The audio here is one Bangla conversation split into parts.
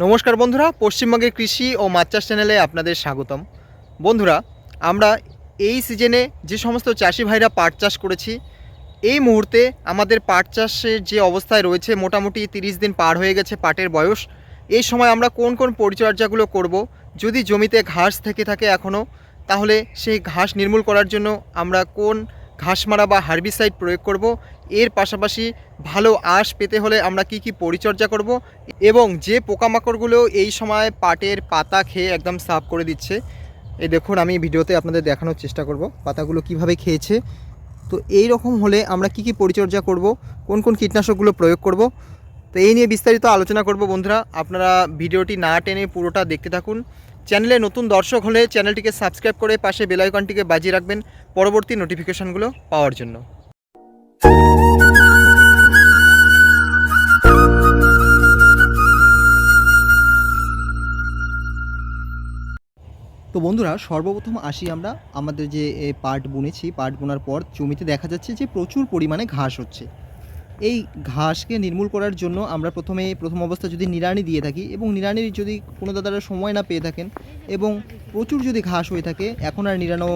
নমস্কার বন্ধুরা, পশ্চিমবঙ্গের কৃষি ও মাছ চাষ চ্যানেলে আপনাদের স্বাগতম। বন্ধুরা, আমরা এই সিজনে যে সমস্ত চাষি ভাইরা পাট চাষ করেছি, এই মুহূর্তে আমাদের পাট চাষের যে অবস্থায় রয়েছে, মোটামুটি তিরিশ দিন পার হয়ে গেছে পাটের বয়স। এই সময় আমরা কোন কোন পরিচর্যাগুলো করব, যদি জমিতে ঘাস থেকে থাকে এখনও তাহলে সেই ঘাস নির্মূল করার জন্য আমরা কোন ঘাস মারা বা হার্বিসাইড প্রয়োগ করব এর পাশাপাশি ভালো আঁশ পেতে হলে আমরা কি কি পরিচর্যা করব এবং যে পোকামাকড়গুলো এই সময় পাটের পাতা খেয়ে একদম সাফ করে দিচ্ছে, এই দেখুন আমি ভিডিওতে আপনাদের দেখানোর চেষ্টা করব পাতাগুলো কীভাবে খেয়েছে। তো এই রকম হলে আমরা কি কি পরিচর্যা করব, কোন কোন কীটনাশকগুলো প্রয়োগ করব, তো এই নিয়ে বিস্তারিত আলোচনা করব বন্ধুরা। আপনারা ভিডিওটি না টেনে পুরোটা দেখতে থাকুন। চ্যানেলে নতুন দর্শক হলে চ্যানেলটিকে সাবস্ক্রাইব করে পাশে বেল আইকনটিকে বাজিয়ে রাখবেন পরবর্তী নোটিফিকেশনগুলো পাওয়ার জন্য। তো বন্ধুরা, সর্বপ্রথম আসি আমরা আমাদের যে পাট বুনেছি। পাট বোনার পর জমিতে দেখা যাচ্ছে যে, প্রচুর পরিমাণে ঘাস হচ্ছে। এই ঘাসকে নির্মূল করার জন্য আমরা প্রথমে, প্রথম অবস্থা যদি নিড়ানি দিয়ে থাকি এবং নিড়ানির যদি কোনো দাদারা সময় না পেয়ে থাকেন এবং প্রচুর যদি ঘাস হয়ে থাকে, এখন আর নিড়ানো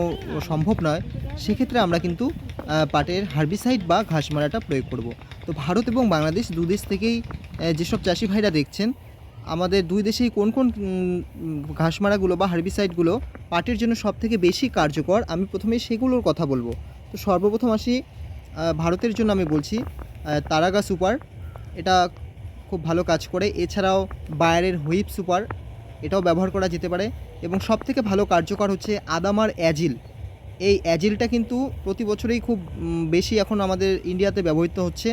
সম্ভব নয়, সেক্ষেত্রে আমরা কিন্তু পাটের হার্বিসাইড বা ঘাস মারাটা প্রয়োগ করব। তো ভারত এবং বাংলাদেশ দুদেশ থেকেই যেসব চাষি ভাইরা দেখছেন আমাদের দুই দেশেই কোন কোন ঘাসমারাগুলো বা হার্বিসাইডগুলো পাটের জন্য সব থেকে বেশি কার্যকর, আমি প্রথমে সেগুলোর কথা বলব। তো সর্বপ্রথম আসি ভারতের জন্য আমি বলছি তারাগা সুপার। এটা খুব ভালো কাজ করে। এছাড়াও বায়ারের হুইপ সুপার, এটাও ব্যবহার করা যেতে পারে। এবং সব থেকে ভালো কার্যকর হচ্ছে আদামার অ্যাজিল। এই অ্যাজিলটা কিন্তু প্রতি বছরেই খুব বেশি এখন আমাদের ইন্ডিয়াতে ব্যবহৃত হচ্ছে।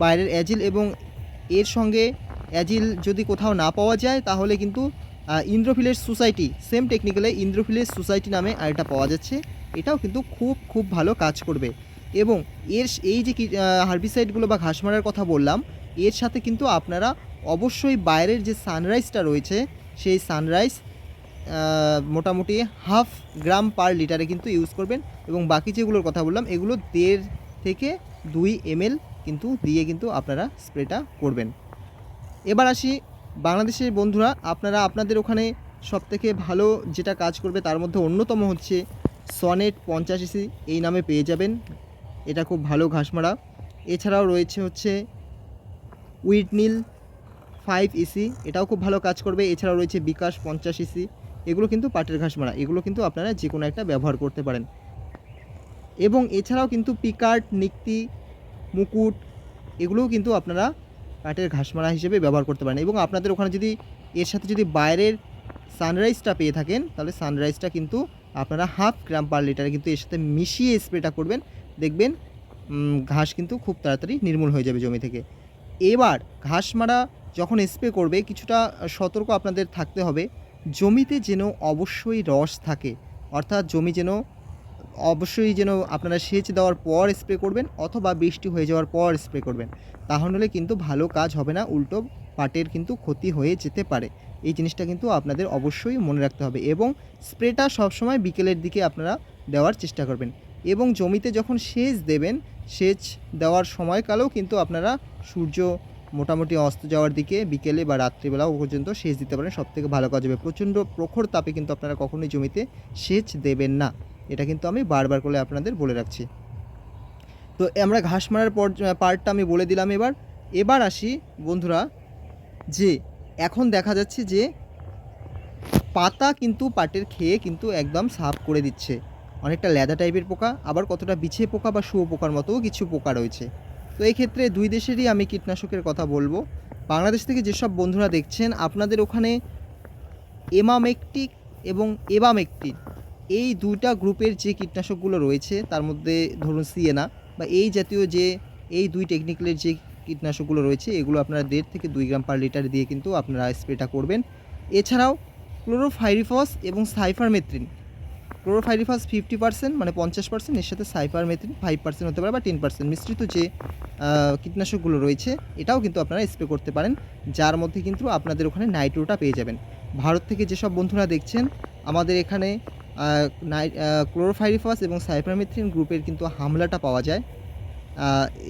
বাইরের অ্যাজিল এবং এর সঙ্গে অ্যাজিল যদি কোথাও না পাওয়া যায়, তাহলে কিন্তু ইন্দ্রফিলের সোসাইটি, সেম টেকনিক্যালে ইন্দ্রোফিলের সোসাইটি নামে আরেকটা পাওয়া যাচ্ছে। এটাও কিন্তু খুব খুব ভালো কাজ করবে। এবং এর এই যে হার্বিসাইডগুলো বা ঘাস মারার কথা বললাম, এর সাথে কিন্তু আপনারা অবশ্যই বাইরের যে সানরাইজটা রয়েছে, সেই সানরাইজ মোটামুটি হাফ গ্রাম পার লিটারে কিন্তু ইউজ করবেন। এবং বাকি যেগুলোর কথা বললাম, এগুলো দেড় থেকে দুই এমএল কিন্তু দিয়ে কিন্তু আপনারা স্প্রেটা করবেন। এবার আসি বাংলাদেশের বন্ধুরা, আপনারা আপনাদের ওখানে সবথেকে ভালো যেটা কাজ করবে তার মধ্যে অন্যতম হচ্ছে সনেট পঞ্চাশ ইসি এই নামে পেয়ে যাবেন। এটা খুব ভালো ঘাসমারা। এছাড়াও রয়েছে হচ্ছে উইটনিল ফাইভ ইসি এটাও খুব ভালো কাজ করবে। এছাড়াও রয়েছে বিকাশ পঞ্চাশ ইসি এগুলো কিন্তু পাটের ঘাসমারা, এগুলো কিন্তু আপনারা যে কোনো একটা ব্যবহার করতে পারেন। এবং এছাড়াও কিন্তু পিকার্ট নিক্তি, মুকুট, এগুলোও কিন্তু আপনারা কাঠের ঘাসমারা হিসেবে ব্যবহার করতে পারেন। এবং আপনাদের ওখানে যদি, এর সাথে যদি বাইরের সানরাইজটা পেয়ে থাকেন, তাহলে সানরাইজটা কিন্তু আপনারা হাফ গ্রাম পার লিটারে কিন্তু এর সাথে মিশিয়ে স্প্রেটা করবেন। দেখবেন ঘাস কিন্তু খুব তাড়াতাড়ি নির্মূল হয়ে যাবে জমি থেকে। এবার ঘাস মারা যখন স্প্রে করবে, কিছুটা সতর্ক আপনাদের থাকতে হবে। জমিতে যেন অবশ্যই রস থাকে, অর্থাৎ জমি যেন অবশ্যই যেন আপনারা সেচ দেওয়ার পর স্প্রে করবেন অথবা বৃষ্টি হয়ে যাওয়ার পর স্প্রে করবেন। তাহলে কিন্তু ভালো কাজ হবে না, উল্টো পাটের কিন্তু ক্ষতি হয়ে যেতে পারে। এই জিনিসটা কিন্তু আপনাদের অবশ্যই মনে রাখতে হবে এবং স্প্রেটা সবসময় বিকেলের দিকে আপনারা দেওয়ার চেষ্টা করবেন। এবং জমিতে যখন সেচ দেবেন, সেচ দেওয়ার সময়কালেও কিন্তু আপনারা সূর্য মোটামুটি অস্ত যাওয়ার দিকে বিকেলে বা রাত্রিবেলাও পর্যন্ত সেচ দিতে পারেন। সব থেকে ভালো কাজ হবে। প্রচণ্ড প্রখর তাপে কিন্তু আপনারা কখনোই জমিতে সেচ দেবেন না। এটা কিন্তু আমি বারবার করে আপনাদের বলে রাখছি। তো আমরা ঘাস মারার পর পার্টটা আমি বলে দিলাম এবার। এবার আসি, বন্ধুরা, যে এখন দেখা যাচ্ছে যে পাতা কিন্তু পাটের খেয়ে কিন্তু একদম সাফ করে দিচ্ছে। অনেকটা লেদা টাইপের পোকা, আবার কতটা বিছে পোকা বা শুয়ো পোকার মতোও কিছু পোকা রয়েছে। তো এই ক্ষেত্রে দুই দেশেরই আমি কীটনাশকের কথা বলব। বাংলাদেশ থেকে যেসব বন্ধুরা দেখছেন, আপনাদের ওখানে এমামেকটিক এবং এবামেকটিন এই দুইটা গ্রুপের যে কীটনাশকগুলো রয়েছে, তার মধ্যে ধরুন সিএনা বা এই জাতীয় যে, এই দুই টেকনিক্যালের যে কীটনাশকগুলো রয়েছে, এগুলো আপনারা দেড় থেকে দুই গ্রাম পার লিটার দিয়ে কিন্তু আপনারা স্প্রেটা করবেন। এছাড়াও ক্লোরোফাইরিফস এবং সাইফারমেথ্রিন ক্লোরোফাইরিফাস ফিফটি পার্সেন্ট মানে পঞ্চাশ পার্সেন্ট এর সাথে সাইফারমেথ্রিন ফাইভ পার্সেন্ট হতে পারে বা টেন পার্সেন্ট মিশ্রিত যে কীটনাশকগুলো রয়েছে, এটাও কিন্তু আপনারা স্প্রে করতে পারেন, যার মধ্যে কিন্তু আপনাদের ওখানে নাইট্রোটা পেয়ে যাবেন। ভারত থেকে যেসব বন্ধুরা দেখছেন, আমাদের এখানে ক্লোরোফাইরিফাস এবং সাইপারমেথ্রিন গ্রুপের কিন্তু হামলাটা পাওয়া যায়।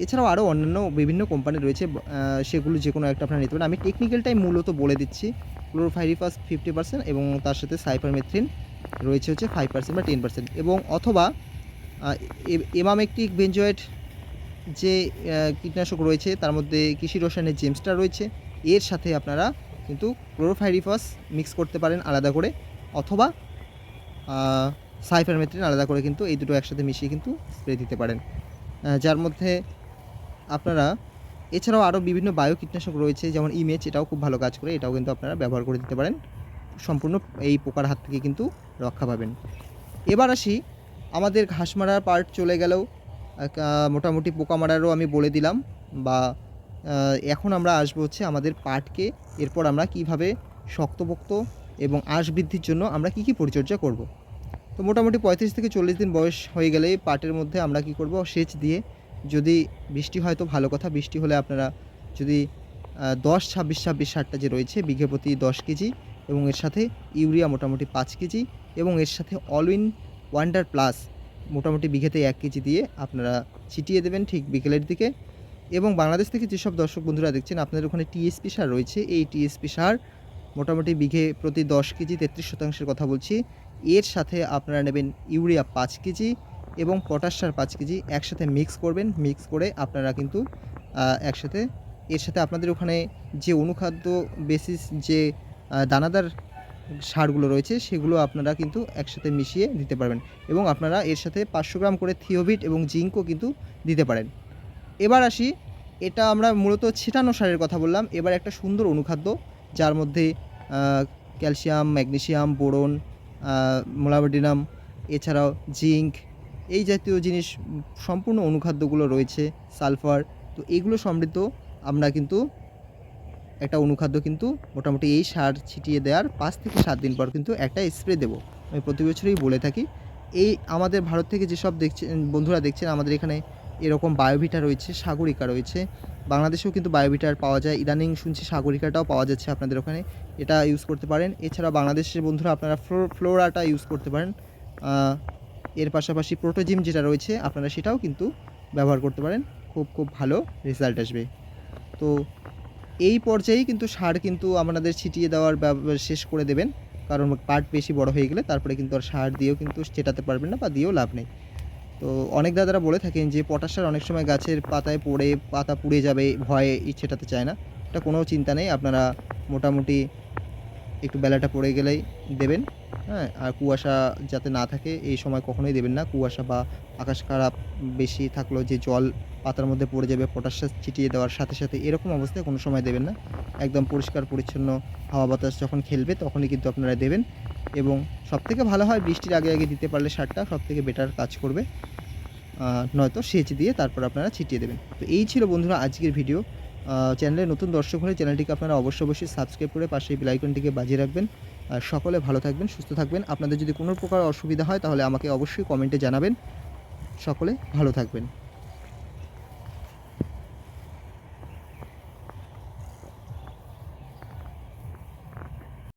এছাড়াও আরও অন্যান্য বিভিন্ন কোম্পানি রয়েছে সেগুলো যে কোনো একটা আপনারা নিতে পারেন। আমি টেকনিক্যালটাই মূলত বলে দিচ্ছি। ক্লোরোফাইরিফাস ফিফটি পার্সেন্ট এবং তার সাথে সাইপারমেথ্রিন রয়েছে হচ্ছে ফাইভ পার্সেন্ট বা টেন পার্সেন্ট এবং অথবা এমামেকটিক বেঞ্জয়েড যে কীটনাশক রয়েছে, তার মধ্যে কৃষি রসায়নের জেমসটা রয়েছে, এর সাথে আপনারা কিন্তু ক্লোরোফাইরিফাস মিক্স করতে পারেন আলাদা করে। অথবা সাইফারমেথ্রিন আলাদা করে কিন্তু এই দুটো একসাথে মিশিয়ে কিন্তু স্প্রে দিতে পারেন। যার মধ্যে আপনারা, এছাড়াও আরও বিভিন্ন বায়ো কীটনাশক রয়েছে, যেমন ইমেজ, এটাও খুব ভালো কাজ করে, এটাও কিন্তু আপনারা ব্যবহার করে দিতে পারেন। সম্পূর্ণ এই পোকার হাত থেকে কিন্তু রক্ষা পাবেন। এবার আসি, আমাদের ঘাস মারার পার্ট চলে গেলেও মোটামুটি পোকা মারারও আমি বলে দিলাম, বা এখন আমরা আসব হচ্ছে আমাদের পাটকে এরপর আমরা কীভাবে শক্তপোক্ত এবং আঁশ বৃদ্ধির জন্য আমরা কি কি পরিচর্যা করব। তো মোটামুটি পঁয়ত্রিশ থেকে চল্লিশ দিন বয়স হয়ে গেলে পাটের মধ্যে আমরা কি করব? সেচ দিয়ে যদি বৃষ্টি হয় তো ভালো কথা, বৃষ্টি হলে আপনারা যদি দশ ছাব্বিশ ছাব্বিশ সারটা যে রয়েছে বিঘে প্রতি দশ কেজি এবং এর সাথে ইউরিয়া মোটামুটি পাঁচ কেজি এবং এর সাথে অলউইন ওয়ান্ডার প্লাস মোটামুটি বিঘেতে এক কেজি দিয়ে আপনারা ছিটিয়ে দেবেন ঠিক বিকেলের দিকে এবং বাংলাদেশ থেকে যেসব দর্শক বন্ধুরা দেখছেন, আপনাদের ওখানে টিএসপি সার রয়েছে। এই টিএসপি সার মোটামুটি বিঘে প্রতি দশ কেজি তেত্রিশ শতাংশের কথা বলছি। এর সাথে আপনারা নেবেন ইউরিয়া পাঁচ কেজি এবং পটাশ সার পাঁচ কেজি একসাথে মিক্স করবেন। মিক্স করে আপনারা কিন্তু একসাথে এর সাথে আপনাদের ওখানে যে অনুখাদ্য বেসিস যে দানাদার সারগুলো রয়েছে সেগুলো আপনারা কিন্তু একসাথে মিশিয়ে দিতে পারবেন এবং আপনারা এর সাথে পাঁচশো গ্রাম করে থিওভিট এবং জিঙ্কও কিন্তু দিতে পারেন। এবার আসি, এটা আমরা মূলত ছিটানো সারের কথা বললাম। এবার একটা সুন্দর অনুখাদ্য, যার মধ্যে ক্যালসিয়াম, ম্যাগনেসিয়াম, বোরন মোলাবেডিনাম, এছাড়াও জিঙ্ক, এই জাতীয় জিনিস, সম্পূর্ণ অনুখাদ্যগুলো রয়েছে, সালফার। তো এইগুলো সমৃদ্ধ। আমরা কিন্তু একটা অনুখাদ্য কিন্তু মোটামুটি এই সার ছিটিয়ে দেওয়ার পাঁচ থেকে সাত দিন পর কিন্তু একটা স্প্রে দেবো। আমি প্রতি বছরই বলে থাকি। এই আমাদের ভারত থেকে যেসব দেখছেন, বন্ধুরা দেখছেন, আমাদের এখানে এরকম বায়োভিটা রয়েছে, সাগরিকা রয়েছে। বাংলাদেশেও কিন্তু বায়োভিটার পাওয়া যায়। ইদানিং শুনছি সাগরিকাটাও পাওয়া যাচ্ছে আপনাদের ওখানে। এটা ইউজ করতে পারেন। এছাড়া বাংলাদেশের বন্ধুরা আপনারা ফ্লো, ফ্লোরাটা ইউজ করতে পারেন। এর পাশাপাশি প্রোটোজিম যেটা রয়েছে, আপনারা সেটাও কিন্তু ব্যবহার করতে পারেন। খুব খুব ভালো রেজাল্ট আসবে। তো এই পর্যায়েই কিন্তু সার কিন্তু আপনাদের ছিটিয়ে দেওয়ার শেষ করে দেবেন। কারণ পাট বেশি বড় হয়ে গেলে তারপরে কিন্তু আর সার দিয়েও কিন্তু চেটাতে পারবেন না বা দিয়েও লাভ নেই। তো অনেক দাদারা বলে থাকেন যে পটাশ সার অনেক সময় গাছের পাতায় পড়ে, পাতা পুড়ে যাবে, ভয়ে ই ছেটাতে চায় না। এটা কোনো চিন্তা নেই, আপনারা মোটামুটি একটু বেলাটা পড়ে গেলেই দেবেন। হ্যাঁ আর কুয়াশা যাতে না থাকে, এই সময় কখনোই দেবেন না। কুয়াশা বা আকাশ খারাপ বেশি থাকলেও যে জল পাতার মধ্যে পড়ে যাবে, পটাশ ছিটিয়ে দেওয়ার সাথে সাথে এরকম অবস্থায় কোনো সময় দেবেন না। একদম পরিষ্কার পরিচ্ছন্ন হাওয়া বাতাস যখন খেলবে, তখনই কিন্তু আপনারা দেবেন। এবং সবথেকে ভালো হয় বৃষ্টির আগে আগে দিতে পারলে সারটা, সবথেকে বেটার কাজ করবে। নয়তো সেচ দিয়ে তারপর আপনারা ছিটিয়ে দেবেন। তো এই ছিল বন্ধুরা আজকের ভিডিও চ্যানেলে নতুন দর্শক হলে চ্যানেলটিকে আপনারা অবশ্যই অবশ্যই সাবস্ক্রাইব করে পাশে বেল আইকনটিকে বাজিয়ে রাখবেন। সকলে ভালো থাকবেন, সুস্থ থাকবেন। আপনাদের যদি কোনো প্রকার অসুবিধা হয় তাহলে আমাকে অবশ্যই কমেন্টে জানাবেন। সকলে ভালো থাকবেন।